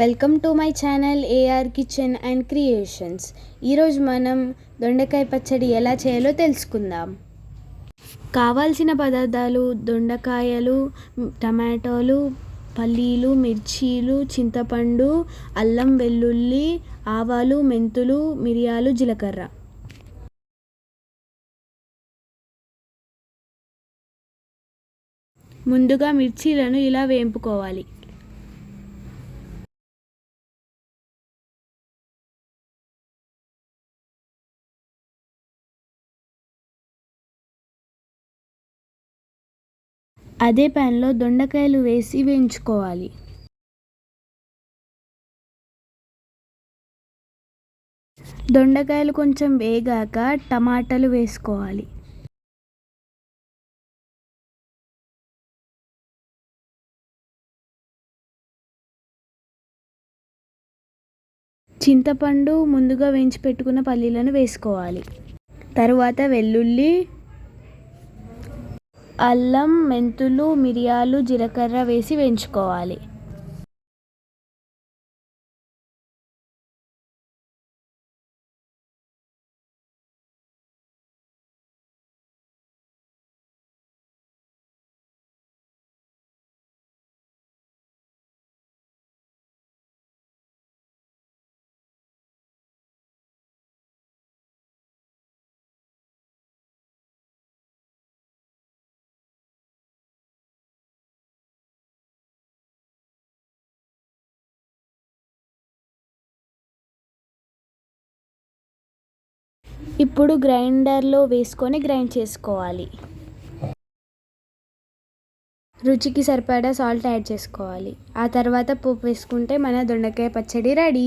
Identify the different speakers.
Speaker 1: Welcome to my channel AR kitchen and creations ఈరోజు మనం దొండకాయ పచ్చడి ఎలా చేయాలో తెలుసుకుందాం. కావాల్సిన పదార్థాలు దొండకాయలు టమాటోలు పల్లీలు మిర్చీలు చింతపండు అల్లం వెల్లుల్లి ఆవాలు మెంతులు మిరియాలు జీలకర్ర. ముందుగా మిర్చీలను ఇలా వేంపుకోవాలి. అదే ప్యాన్లో దొండకాయలు వేసి వేయించుకోవాలి. దొండకాయలు కొంచెం వేగాక టమాటాలు వేసుకోవాలి. చింతపండు ముందుగా వేయించి పెట్టుకున్న పల్లీలను వేసుకోవాలి. తరువాత వెల్లుల్లి అల్లం మెంతులు మిరియాలు జీలకర్ర వేసి వేయించుకోవాలి. ఇప్పుడు గ్రైండర్లో వేసుకొని గ్రైండ్ చేసుకోవాలి. రుచికి సరిపడా సాల్ట్ యాడ్ చేసుకోవాలి. ఆ తర్వాత పోపు వేసుకుంటే మన దొండకాయ పచ్చడి ready.